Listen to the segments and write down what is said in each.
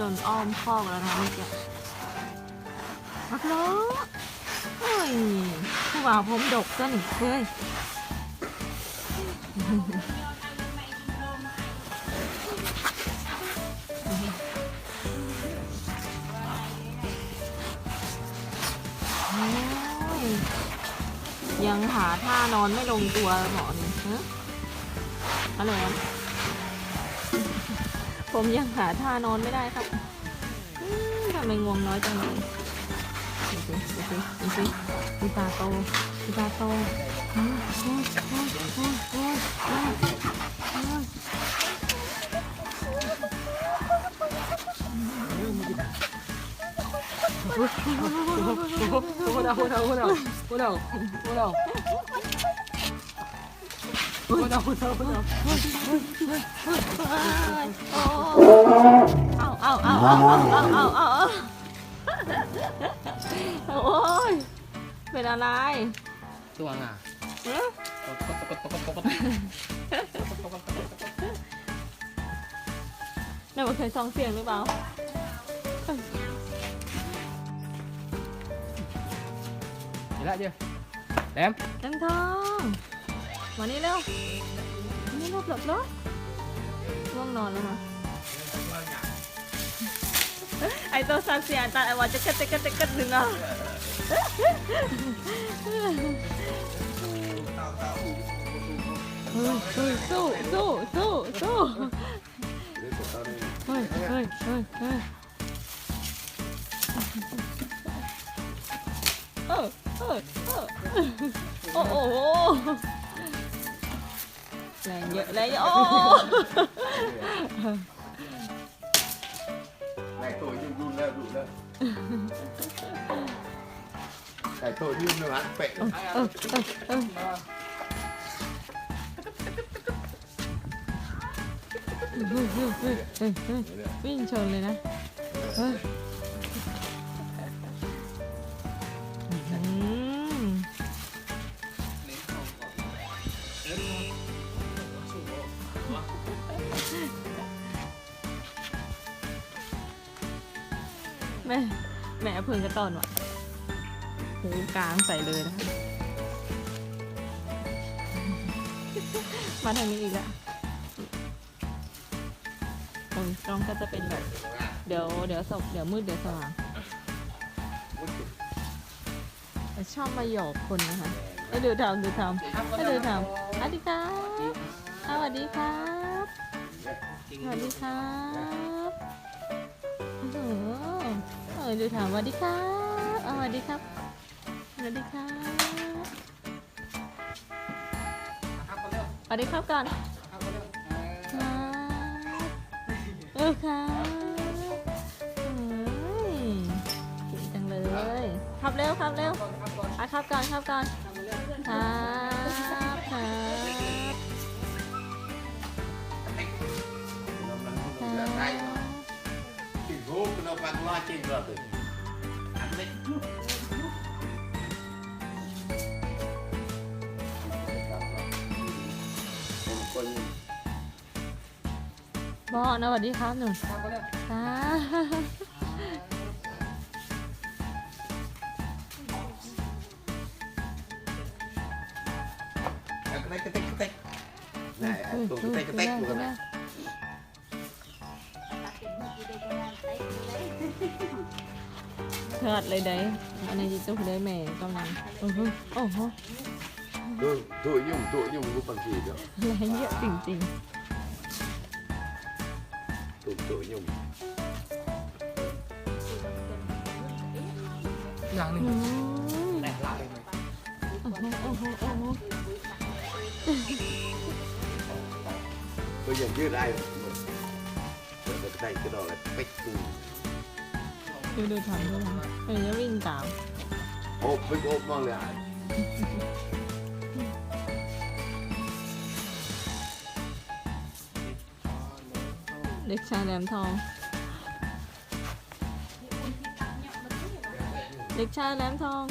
จนอ้อมคอกแล้วนะเมื่อกี้มักล้อเฮ้ยผู้บ่าวผมดกก็หนิเฮ้ยยยังหาท่านอนไม่ลงตัวหมอนี่ฮะอะไรนะ ผมยังหาท่านอนไม่ได้ครับทำไมง่วงน้อยจังเลยดูสิดูสิดูสิมีตาโตมีตาโตโอ้โหโอ้โหโอ้โหโอ้โหโอ้โหโอ้โหโอ้โห no, no, no, no. Ow, ow, ow, ow, ow, ow, ow, โอ้ยเป็นอะไรตัวงอ่ะฮะนายมันเคยซองเสียงหรือเปล่า Để lại chưa? Đem. Đem thơm. มานี่เร็วนี่หลบหลบหลบง่วงนอนแล้วมั้งไอตัวซาเสียตาไอวาจะกระเตกกระเตกกระดึงอะเฮ้ยเฮ้ยสู้สู้สู้สู้เฮ้ยเฮ้ยเฮ้ยเฮ้ยเออเออเออโอ้โหแรงเยอ là nhựa lấy ô. Này tôi nhưng run lên run lên này tôi nhưng nó ăn pẹt Vinh trồn này nè ม่แม่เพึ่งกระตอนว่ะหูกลางใส่เลยนะคะมาทางนี้อีกแล้วโอ้ยกล้องก็จะเป็นแบบ เดี๋ยวเดี๋ยวสกเดี๋ยวมืดเดี๋ยวสว่างแต่ชอบมาหยอกคนนะคะให้ดูทำดูทำให้ดูทำสวัสดีครับสวัสดีครับสวัสดีครับโอ้โหเออ ดูทำสวัสดีครับสวัสดีครับสวัสดีครับสวัสดีครับก่อนครับเออครับเฮ้ยเก่งจังเลยขับเร็วขับเร็วอะขับก่อนขับก่อนครับ bak lakin kaldı. Anne. Onu บอนะสวัสดีครับหนูจ้าตึกตึกตึกตึกตึกตึกตึกตึกตึกตึก เถิดเลยได้อันนี้จะได้แม่กำลังโอ้โหโอ้โห Tôi tôi nhung tôi nhung cũng bằng gì nữa แรงเยอะจริง Tôi tôi nhung อย่างหๆนึ่งอืมแหลมลาไปไหมโอ้โหโอ้โหโอ้โห Tôi nhận chưa ai Tôi cái tay cái đó là bách cùng ดูดูทำดูทำเดี๋ยวจะวิ่งตาม ốp với ốp mang lại เด็กชายแหลมทอง เด็กชายแหลมทอง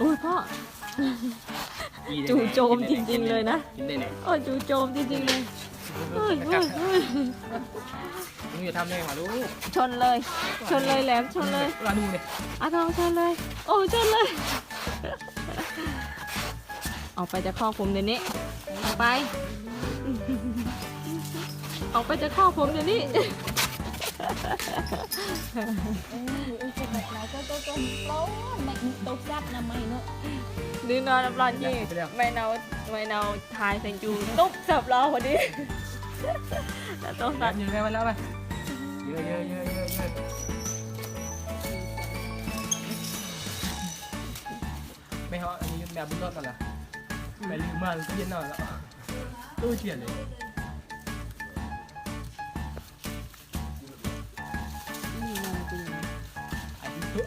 อุ้ยพ่อ จู่โจมจริงๆเลยนะกินได้ไหนโอ้ยจู่โจมจริงๆเลยเฮ้ยเฮ้ยเฮ้ยมึงอย่าทำได้มาลูกชนเลย ชนเลยแหลมชนเลยมาดูเนี่ยอาทองชนเลย โอ้ชนเลย ออกไปจากข้อกผมเดี๋ยวนี้ออกไป ออกไปจากข้อกผมเดี๋ยวนี้ ดื้อนอนน้ำร้อนยี่ไม่เนาไม่เนาทายเซนจูตุ๊บสับรอพอดีแล้วต้องตัตัดดเยอะไปแล้วไปเยอะเยอะเยอะเยอะเยอะไม่เขาอันนี้แบบบุญรอดกันเหรอไปลืมมาเย็นหน่อยแล้วตู้เฉียดเลย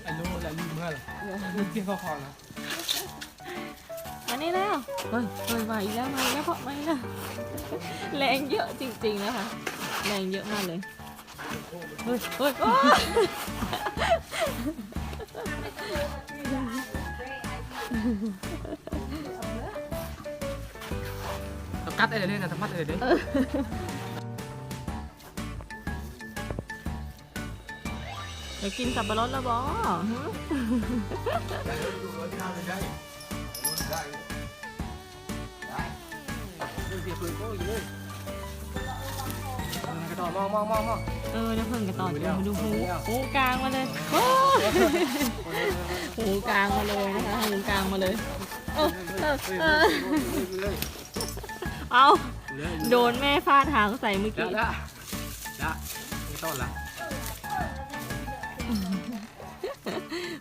อันนี้ตู้อันนู้นแล้วลืมมาเหรอลืมเที่ยงเข้าคอนะมานี่แล้วเฮ้ยเฮ้ยมาอีกแล้วมาอีกแล้วเพราะมาอีกแล้วแรงเยอะจริงๆนะคะแรงเยอะมากเลยเฮ้ยเฮ้ยโอ๊ยตะกัดอะไรเลยนะตะพัดอะไรเลย เดี๋ยวกินสับปะรดแล้วบอสต่อมองมองมองมองเออเดี๋ยวเพิ่งกันต่อดูเดี๋ยวดูหูหูกลางมาเลยโอ้หูกลางมาเลยนะคะหูกลางมาเลยเออเออเอาโดนแม่ฟาดหางใส่เมื่อกี้ละละไม่ต้นละ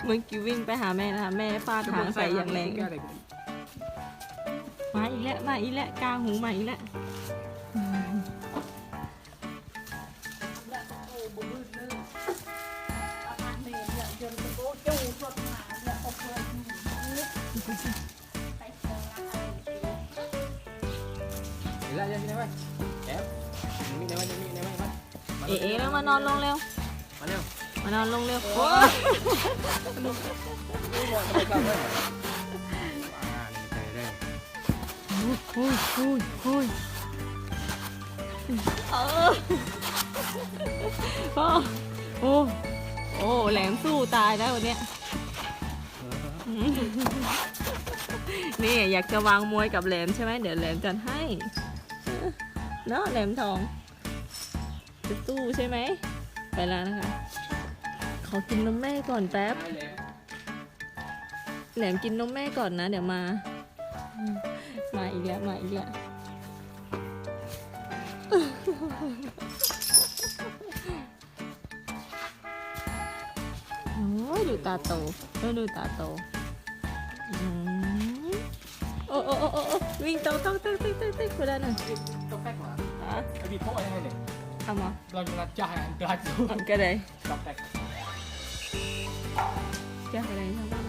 เมื่อกี้วิ่งไปหาแม่นะคะแม่ฟาดหางใส่อย่างแรงมาอีกแล้วมาอีกแล้วกลางหูมาอีกแล้วเอ๋เอ๋แล้วมานอนลงเร็ว มาเร็ว มานอนลงเร็วโอ้ยอุ้ยอุ้ยอุ้ยเออพ่อโอ้โอ้แหลมสู้ตายแล้ววันเนี้ยนี่อยากจะวางมวยกับแหลมใช่ไหมเดี๋ยวแหลมจัดให้เนาะแหลมทองจะสู้ใช่ไหมไปแล้วนะคะ ขอกินนมแม่ก่อนแป๊บแหลมกินนมแม่ก่อนนะ เดี๋ยวมา มาอีกแล้วมาอีกแล้วโอ้ยดูตาโตเออดูตาโตอืมโอ้โอ้โอ้โอ้โอ้วิ่งโตโตโตโตโตโตคนละหนึ่งต้องแป๊กมาอะไอ้บีโป้ยังไงเนี่ยทำเหรอเราจะนัดจ่ายอันตรายสุดเอาก็ได้ต้องแป๊ก แก้อะไรทำบ้าง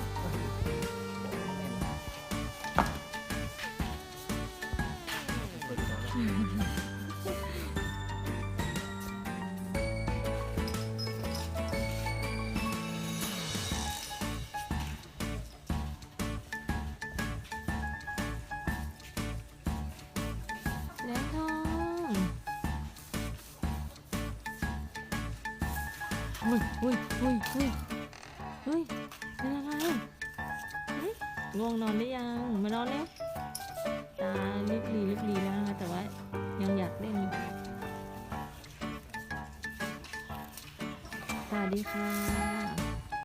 แหลมทองเฮ้ยเฮ้ยเป็นอะไรง่วงนอนหรือยัง มานอนเร็วตาลิบลีลิบลีแล้วนะแต่ว่ายังอยากเล่นอยู่สวัสดีค่ะ